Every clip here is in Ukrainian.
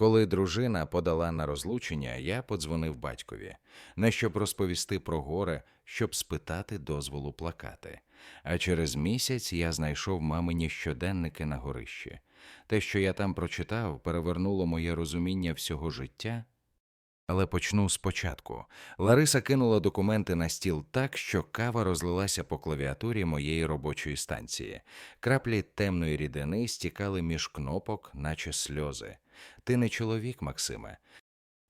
Коли дружина подала на розлучення, я подзвонив батькові, не щоб розповісти про горе, щоб спитати дозволу плакати. А через місяць я знайшов мамині щоденники на горищі. Те, що я там прочитав, перевернуло моє розуміння всього життя. Але почну спочатку. Лариса кинула документи на стіл так, що кава розлилася по клавіатурі моєї робочої станції. Краплі темної рідини стікали між кнопок, наче сльози. Ти не чоловік, Максиме.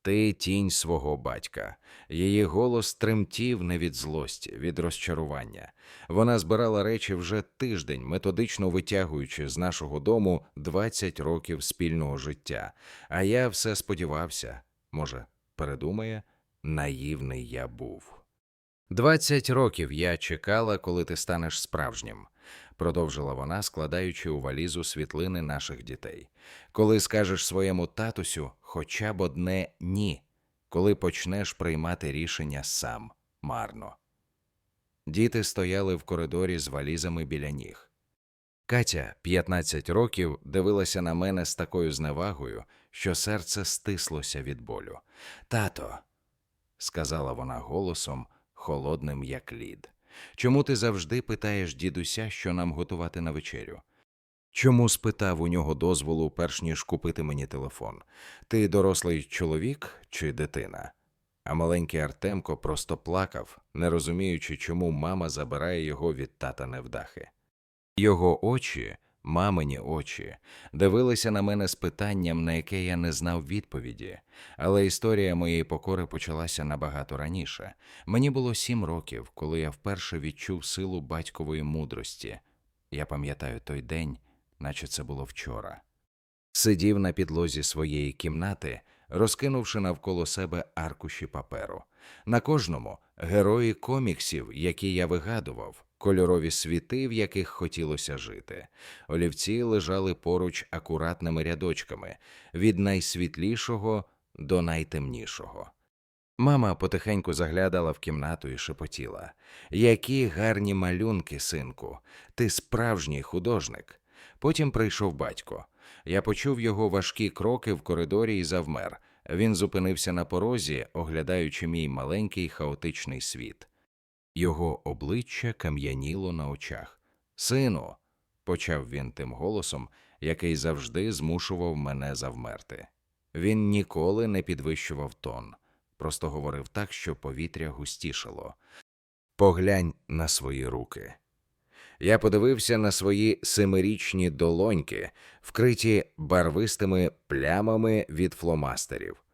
Ти тінь свого батька. Її голос тремтів не від злості, від розчарування. Вона збирала речі вже тиждень, методично витягуючи з нашого дому 20 років спільного життя. А я все сподівався, може, передумає, наївний я був. Двадцять років я чекала, коли ти станеш справжнім, продовжила вона, складаючи у валізу світлини наших дітей. Коли скажеш своєму татусю хоча б одне ні, коли почнеш приймати рішення сам марно. Діти стояли в коридорі з валізами біля ніг. Катя, 15 років, дивилася на мене з такою зневагою, що серце стислося від болю. Тато, сказала вона голосом, холодним як лід. Чому ти завжди питаєш дідуся, що нам готувати на вечерю? Чому спитав у нього дозволу, перш ніж купити мені телефон? Ти дорослий чоловік чи дитина? А маленький Артемко просто плакав, не розуміючи, чому мама забирає його від тата невдахи. Його очі, мамині очі, дивилися на мене з питанням, на яке я не знав відповіді. Але історія моєї покори почалася набагато раніше. Мені було сім років, коли я вперше відчув силу батькової мудрості. Я пам'ятаю той день, наче це було вчора. Сидів на підлозі своєї кімнати, розкинувши навколо себе аркуші паперу. На кожному герої коміксів, які я вигадував, кольорові світи, в яких хотілося жити. Олівці лежали поруч акуратними рядочками від найсвітлішого до найтемнішого. Мама потихеньку заглядала в кімнату і шепотіла Які гарні малюнки, синку, ти справжній художник. Потім прийшов батько. Я почув його важкі кроки в коридорі і завмер. Він зупинився на порозі, оглядаючи мій маленький хаотичний світ. Його обличчя кам'яніло на очах. Сину, почав він тим голосом, який завжди змушував мене завмерти. Він ніколи не підвищував тон, просто говорив так, що повітря густішало. Поглянь на свої руки. Я подивився на свої семирічні долоньки, вкриті барвистими плямами від фломастерів.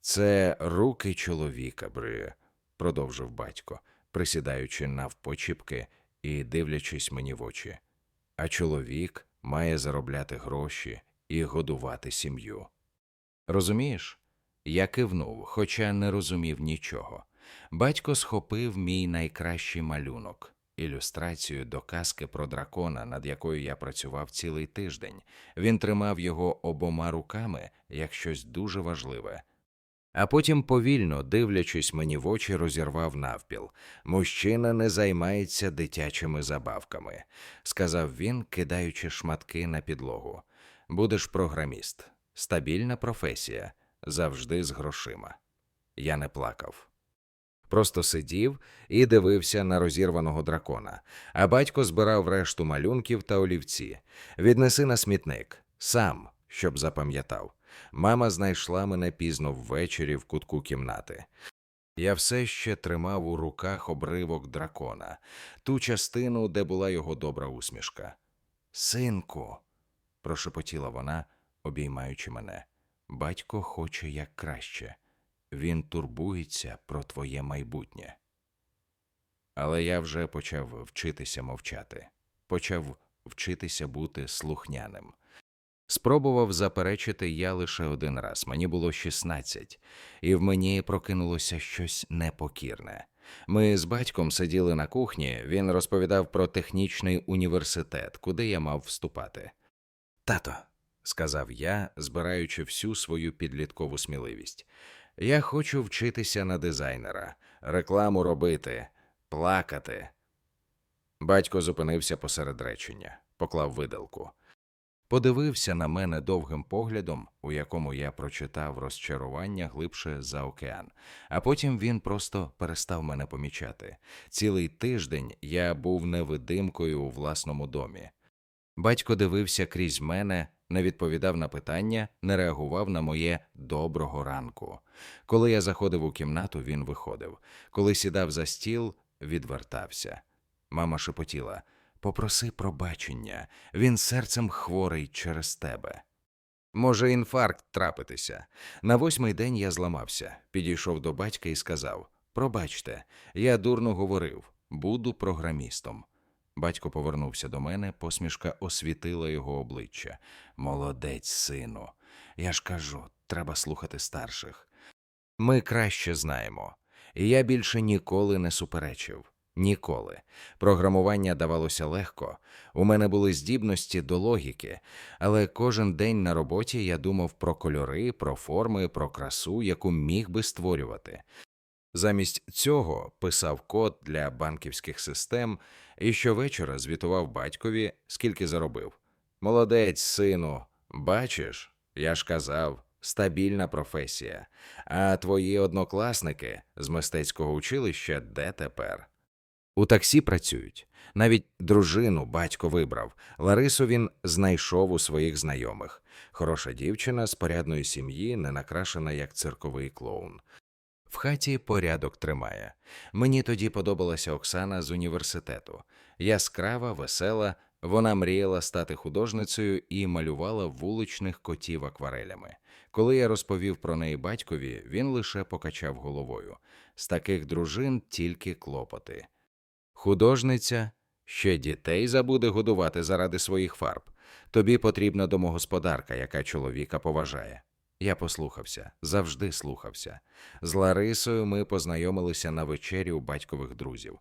Це руки чоловіка, Бри, продовжив батько, присідаючи навпочіпки і дивлячись мені в очі. А чоловік має заробляти гроші і годувати сім'ю. Розумієш? Я кивнув, хоча не розумів нічого. Батько схопив мій найкращий малюнок ілюстрацію до казки про дракона, над якою я працював цілий тиждень. Він тримав його обома руками як щось дуже важливе. А потім, повільно, дивлячись мені в очі, розірвав навпіл. Мужчина не займається дитячими забавками, сказав він, кидаючи шматки на підлогу. Будеш програміст, стабільна професія, завжди з грошима. Я не плакав. Просто сидів і дивився на розірваного дракона, а батько збирав решту малюнків та олівці. Віднеси на смітник, сам, щоб запам'ятав. Мама знайшла мене пізно ввечері в кутку кімнати. Я все ще тримав у руках обривок дракона, ту частину, де була його добра усмішка. Синку, прошепотіла вона, обіймаючи мене. Батько хоче як краще. Він турбується про твоє майбутнє. Але я вже почав вчитися мовчати, почав вчитися бути слухняним. Спробував заперечити я лише один раз. Мені було 16, і в мені прокинулося щось непокірне. Ми з батьком сиділи на кухні, він розповідав про технічний університет, куди я мав вступати. Тато, сказав я, збираючи всю свою підліткову сміливість, я хочу вчитися на дизайнера, рекламу робити, плакати. Батько зупинився посеред речення, поклав видалку. Подивився на мене довгим поглядом, у якому я прочитав розчарування глибше за океан, а потім він просто перестав мене помічати. Цілий тиждень я був невидимкою у власному домі. Батько дивився крізь мене, не відповідав на питання, не реагував на моє доброго ранку. Коли я заходив у кімнату, він виходив. Коли сідав за стіл, відвертався. Мама шепотіла Попроси пробачення, він серцем хворий через тебе. Може, інфаркт трапитися. На восьмий день я зламався, підійшов до батька і сказав Пробачте, я дурно говорив, буду програмістом. Батько повернувся до мене, посмішка освітила його обличчя. Молодець, сину. Я ж кажу, треба слухати старших. Ми краще знаємо. І я більше ніколи не суперечив. Ніколи. Програмування давалося легко. У мене були здібності до логіки, але кожен день на роботі я думав про кольори, про форми, про красу, яку міг би створювати. Замість цього писав код для банківських систем і щовечора звітував батькові, скільки заробив. Молодець, сину, бачиш, я ж казав, стабільна професія. А твої однокласники з мистецького училища де тепер? У таксі працюють. Навіть дружину батько вибрав. Ларису він знайшов у своїх знайомих. Хороша дівчина з порядної сім'ї, не накрашена як цирковий клоун. В хаті порядок тримає. Мені тоді подобалася Оксана з університету. Яскрава, весела, вона мріяла стати художницею і малювала вуличних котів акварелями. Коли я розповів про неї батькові, він лише покачав головою. З таких дружин тільки клопоти. Художниця ще дітей забуде годувати заради своїх фарб. Тобі потрібна домогосподарка, яка чоловіка поважає. Я послухався, завжди слухався. З Ларисою ми познайомилися на вечері у батькових друзів.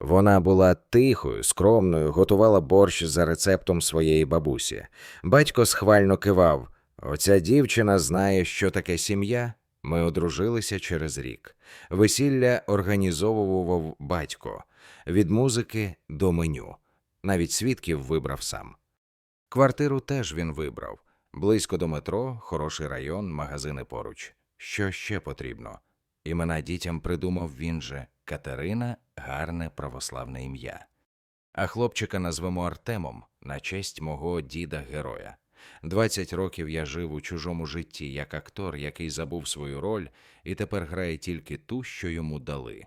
Вона була тихою, скромною, готувала борщ за рецептом своєї бабусі. Батько схвально кивав: Оця дівчина знає, що таке сім'я. Ми одружилися через рік. Весілля організовував батько від музики до меню. Навіть свідків вибрав сам. Квартиру теж він вибрав. Близько до метро, хороший район, магазини поруч. Що ще потрібно? Імена дітям придумав він же Катерина гарне православне ім'я. А хлопчика назвемо Артемом на честь мого діда героя. Двадцять років я жив у чужому житті як актор, який забув свою роль і тепер грає тільки ту, що йому дали.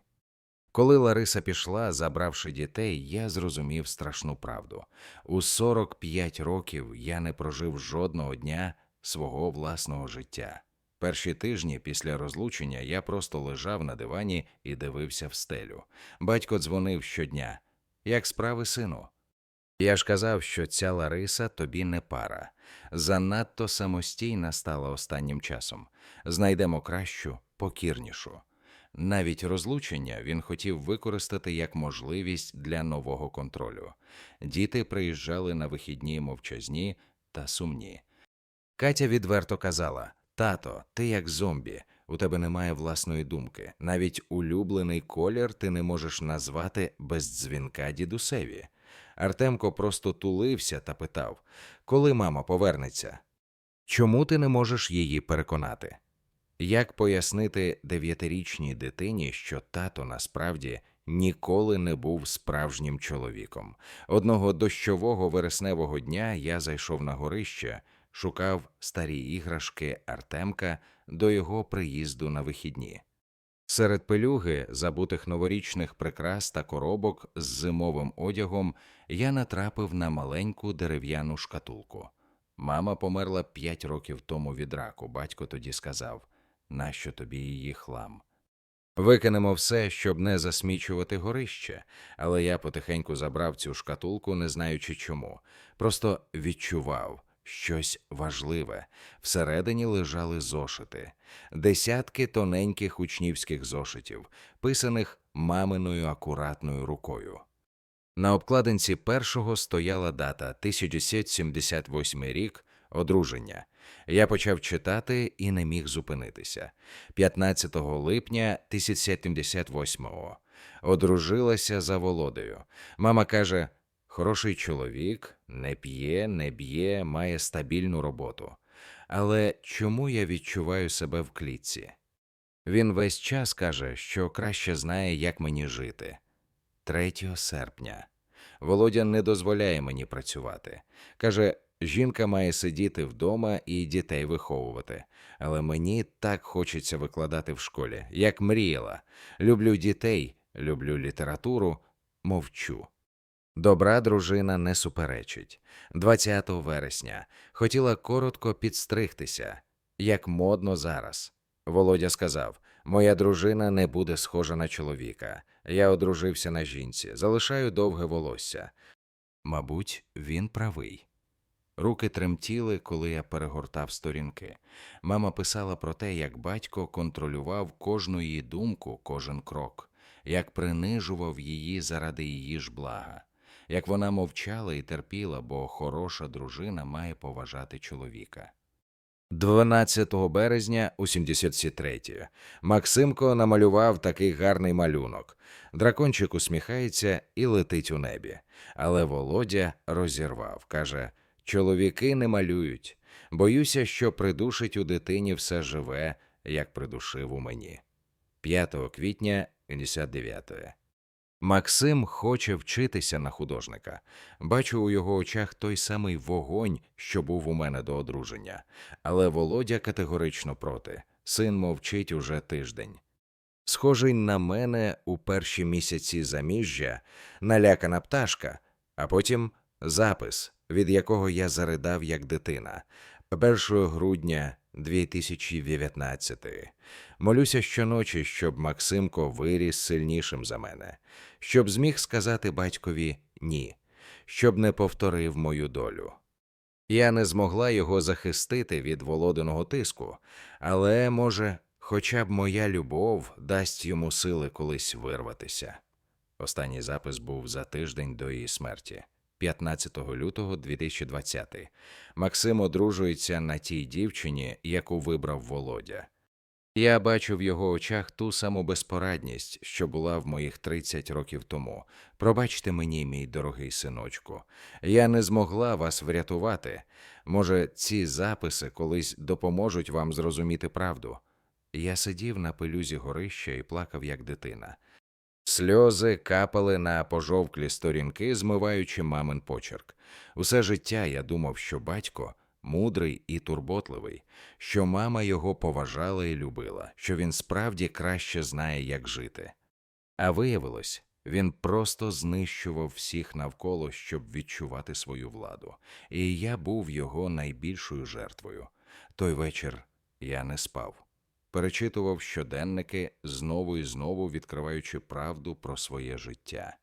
Коли Лариса пішла, забравши дітей, я зрозумів страшну правду. У 45 років я не прожив жодного дня свого власного життя. Перші тижні після розлучення я просто лежав на дивані і дивився в стелю. Батько дзвонив щодня. Як справи, сину? Я ж казав, що ця Лариса тобі не пара. Занадто самостійна стала останнім часом. Знайдемо кращу, покірнішу. Навіть розлучення він хотів використати як можливість для нового контролю. Діти приїжджали на вихідні мовчазні та сумні. Катя відверто казала: Тато, ти як зомбі, у тебе немає власної думки. Навіть улюблений колір ти не можеш назвати без дзвінка дідусеві. Артемко просто тулився та питав Коли мама повернеться? Чому ти не можеш її переконати? Як пояснити дев'ятирічній дитині, що тато насправді ніколи не був справжнім чоловіком? Одного дощового вересневого дня я зайшов на горище, шукав старі іграшки Артемка до його приїзду на вихідні. Серед пелюги, забутих новорічних прикрас та коробок з зимовим одягом, я натрапив на маленьку дерев'яну шкатулку. Мама померла п'ять років тому від раку. Батько тоді сказав нащо тобі її хлам. Викинемо все, щоб не засмічувати горище, але я потихеньку забрав цю шкатулку, не знаючи чому. Просто відчував щось важливе. Всередині лежали зошити, десятки тоненьких учнівських зошитів, писаних маминою акуратною рукою. На обкладинці першого стояла дата 1978 рік одруження. Я почав читати і не міг зупинитися. 15 липня 1078-го. Одружилася за Володою. Мама каже: хороший чоловік, не п'є, не б'є, має стабільну роботу. Але чому я відчуваю себе в клітці? Він весь час каже, що краще знає, як мені жити. 3 серпня. Володя не дозволяє мені працювати. Каже, жінка має сидіти вдома і дітей виховувати. Але мені так хочеться викладати в школі, як мріяла. Люблю дітей, люблю літературу, мовчу. Добра дружина не суперечить. 20 вересня хотіла коротко підстригтися, як модно зараз. Володя сказав: Моя дружина не буде схожа на чоловіка. Я одружився на жінці, залишаю довге волосся. Мабуть, він правий. Руки тремтіли, коли я перегортав сторінки. Мама писала про те, як батько контролював кожну її думку, кожен крок, як принижував її заради її ж блага, як вона мовчала і терпіла, бо хороша дружина має поважати чоловіка. 12 березня у 73 Максимко намалював такий гарний малюнок. Дракончик усміхається і летить у небі. Але Володя розірвав, каже: чоловіки не малюють. Боюся, що придушить у дитині все живе, як придушив у мені. 5 квітня 59 Максим хоче вчитися на художника. Бачу у його очах той самий вогонь, що був у мене до одруження. Але Володя категорично проти. Син мовчить уже тиждень. Схожий на мене у перші місяці заміжжя, налякана пташка, а потім запис, від якого я заридав як дитина. 1 грудня 2019. Молюся щоночі, щоб Максимко виріс сильнішим за мене, щоб зміг сказати батькові ні, щоб не повторив мою долю. Я не змогла його захистити від володиного тиску, але, може, хоча б моя любов дасть йому сили колись вирватися. Останній запис був за тиждень до її смерті. 15 лютого 2020. Максим одружується на тій дівчині, яку вибрав Володя. Я бачу в його очах ту саму безпорадність, що була в моїх 30 років тому. Пробачте мені, мій дорогий синочку, я не змогла вас врятувати. Може, ці записи колись допоможуть вам зрозуміти правду. Я сидів на пелюзі горища і плакав, як дитина. Сльози капали на пожовклі сторінки, змиваючи мамин почерк. Усе життя я думав, що батько мудрий і турботливий, що мама його поважала і любила, що він справді краще знає, як жити. А виявилось, він просто знищував всіх навколо, щоб відчувати свою владу, і я був його найбільшою жертвою. Той вечір я не спав перечитував щоденники, знову і знову відкриваючи правду про своє життя.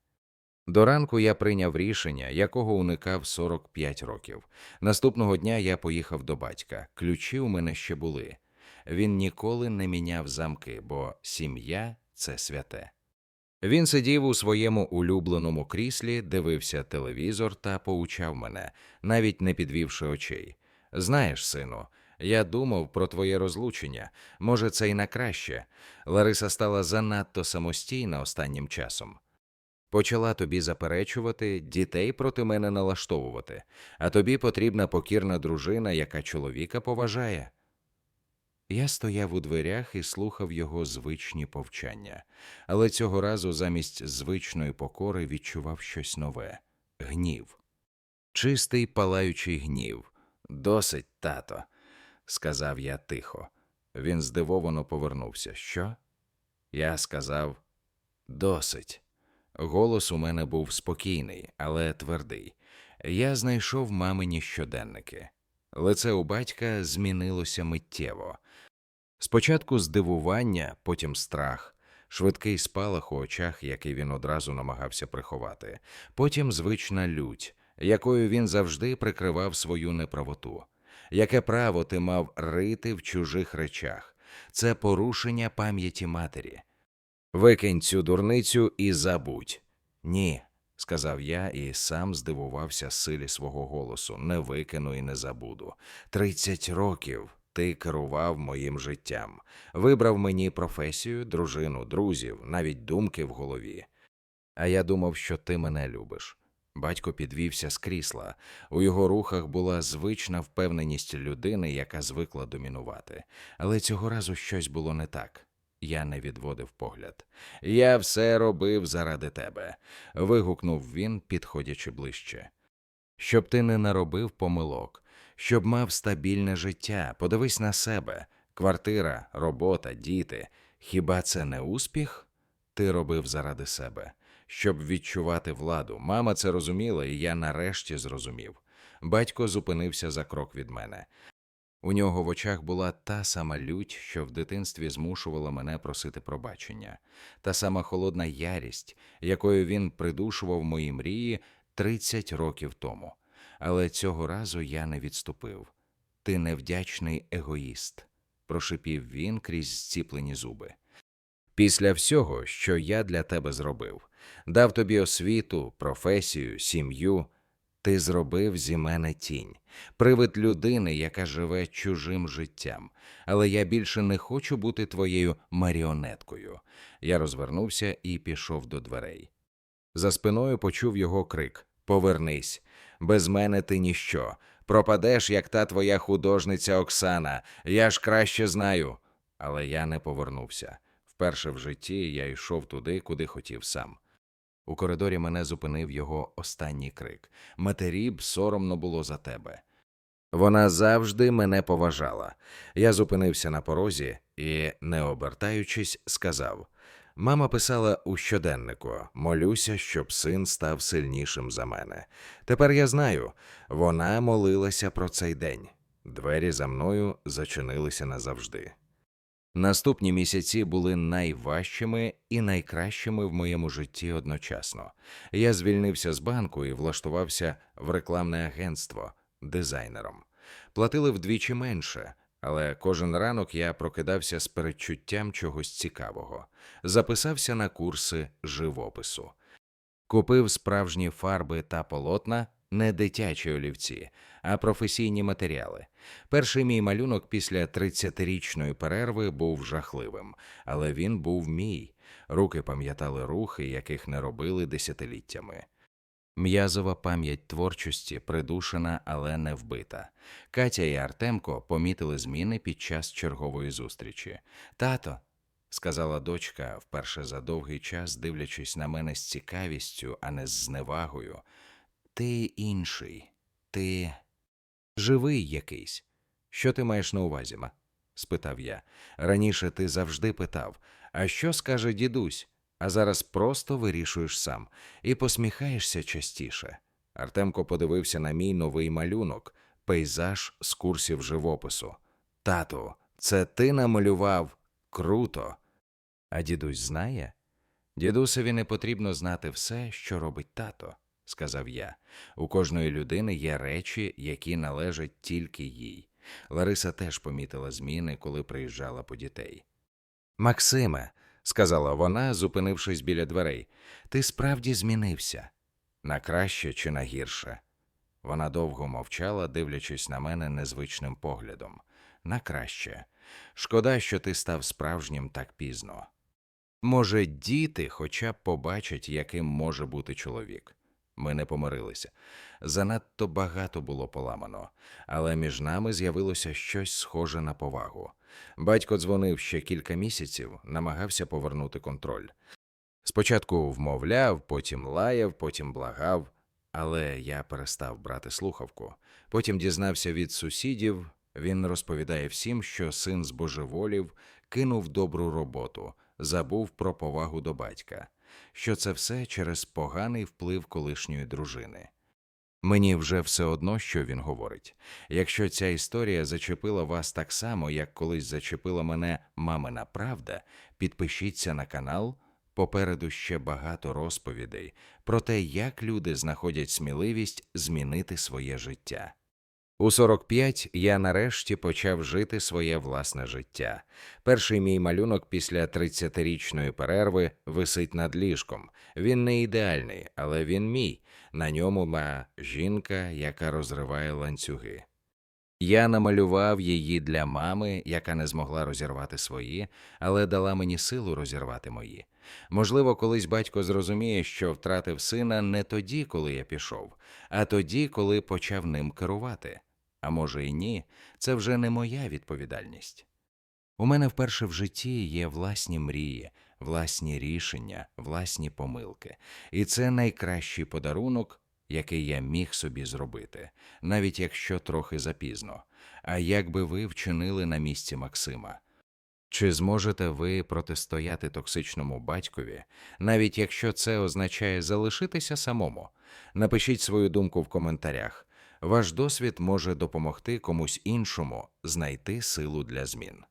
До ранку я прийняв рішення, якого уникав 45 років. Наступного дня я поїхав до батька. Ключі у мене ще були. Він ніколи не міняв замки, бо сім'я це святе. Він сидів у своєму улюбленому кріслі, дивився телевізор та поучав мене, навіть не підвівши очей. Знаєш, сину, я думав про твоє розлучення. Може, це й на краще. Лариса стала занадто самостійна останнім часом. Почала тобі заперечувати, дітей проти мене налаштовувати, а тобі потрібна покірна дружина, яка чоловіка поважає. Я стояв у дверях і слухав його звичні повчання, але цього разу замість звичної покори відчував щось нове гнів. Чистий палаючий гнів. Досить, тато сказав я тихо. Він здивовано повернувся. Що? Я сказав досить. Голос у мене був спокійний, але твердий. Я знайшов мамині щоденники. Лице у батька змінилося миттєво. Спочатку здивування, потім страх, швидкий спалах у очах, який він одразу намагався приховати, потім звична лють, якою він завжди прикривав свою неправоту. Яке право ти мав рити в чужих речах? Це порушення пам'яті матері. Викинь цю дурницю і забудь. Ні, сказав я і сам здивувався силі свого голосу. Не викину і не забуду. Тридцять років ти керував моїм життям, вибрав мені професію, дружину, друзів, навіть думки в голові. А я думав, що ти мене любиш. Батько підвівся з крісла. У його рухах була звична впевненість людини, яка звикла домінувати. Але цього разу щось було не так. Я не відводив погляд. Я все робив заради тебе. вигукнув він, підходячи ближче. Щоб ти не наробив помилок, щоб мав стабільне життя, подивись на себе квартира, робота, діти. Хіба це не успіх? Ти робив заради себе, щоб відчувати владу. Мама це розуміла, і я нарешті зрозумів. Батько зупинився за крок від мене. У нього в очах була та сама лють, що в дитинстві змушувала мене просити пробачення, та сама холодна ярість, якою він придушував мої мрії 30 років тому. Але цього разу я не відступив. Ти невдячний егоїст, прошипів він крізь зціплені зуби. Після всього, що я для тебе зробив, дав тобі освіту, професію, сім'ю, ти зробив зі мене тінь, привид людини, яка живе чужим життям. Але я більше не хочу бути твоєю маріонеткою. Я розвернувся і пішов до дверей. За спиною почув його крик Повернись, без мене ти ніщо. Пропадеш, як та твоя художниця Оксана. Я ж краще знаю. Але я не повернувся. Вперше в житті я йшов туди, куди хотів сам. У коридорі мене зупинив його останній крик Матері б соромно було за тебе. Вона завжди мене поважала. Я зупинився на порозі і, не обертаючись, сказав Мама писала у щоденнику молюся, щоб син став сильнішим за мене. Тепер я знаю, вона молилася про цей день. Двері за мною зачинилися назавжди. Наступні місяці були найважчими і найкращими в моєму житті одночасно. Я звільнився з банку і влаштувався в рекламне агентство дизайнером. Платили вдвічі менше, але кожен ранок я прокидався з передчуттям чогось цікавого, записався на курси живопису, купив справжні фарби та полотна, не дитячі олівці, а професійні матеріали. Перший мій малюнок після 30-річної перерви був жахливим, але він був мій. Руки пам'ятали рухи, яких не робили десятиліттями. М'язова пам'ять творчості придушена, але не вбита. Катя і Артемко помітили зміни під час чергової зустрічі. Тато, сказала дочка, вперше за довгий час, дивлячись на мене з цікавістю, а не з зневагою. Ти інший, ти живий якийсь. Що ти маєш на увазі, ма? спитав я. Раніше ти завжди питав, а що скаже дідусь? А зараз просто вирішуєш сам і посміхаєшся частіше. Артемко подивився на мій новий малюнок, пейзаж з курсів живопису. Тату, це ти намалював круто. А дідусь знає? Дідусеві не потрібно знати все, що робить тато, сказав я. У кожної людини є речі, які належать тільки їй. Лариса теж помітила зміни, коли приїжджала по дітей. Максиме, сказала вона, зупинившись біля дверей, ти справді змінився на краще чи на гірше. Вона довго мовчала, дивлячись на мене незвичним поглядом. На краще. Шкода, що ти став справжнім так пізно. Може, діти хоча б побачать, яким може бути чоловік. Ми не помирилися. Занадто багато було поламано, але між нами з'явилося щось схоже на повагу. Батько дзвонив ще кілька місяців, намагався повернути контроль. Спочатку вмовляв, потім лаяв, потім благав, але я перестав брати слухавку. Потім дізнався від сусідів. Він розповідає всім, що син збожеволів, кинув добру роботу, забув про повагу до батька, що це все через поганий вплив колишньої дружини. Мені вже все одно, що він говорить. Якщо ця історія зачепила вас так само, як колись зачепила мене мамина правда, підпишіться на канал. Попереду ще багато розповідей про те, як люди знаходять сміливість змінити своє життя. У 45 я нарешті почав жити своє власне життя. Перший мій малюнок після 30-річної перерви висить над ліжком. Він не ідеальний, але він мій. На ньому ма жінка, яка розриває ланцюги. Я намалював її для мами, яка не змогла розірвати свої, але дала мені силу розірвати мої. Можливо, колись батько зрозуміє, що втратив сина не тоді, коли я пішов, а тоді, коли почав ним керувати. А може і ні, це вже не моя відповідальність. У мене вперше в житті є власні мрії, власні рішення, власні помилки, і це найкращий подарунок, який я міг собі зробити, навіть якщо трохи запізно. А як би ви вчинили на місці Максима? Чи зможете ви протистояти токсичному батькові, навіть якщо це означає залишитися самому? Напишіть свою думку в коментарях. Ваш досвід може допомогти комусь іншому знайти силу для змін.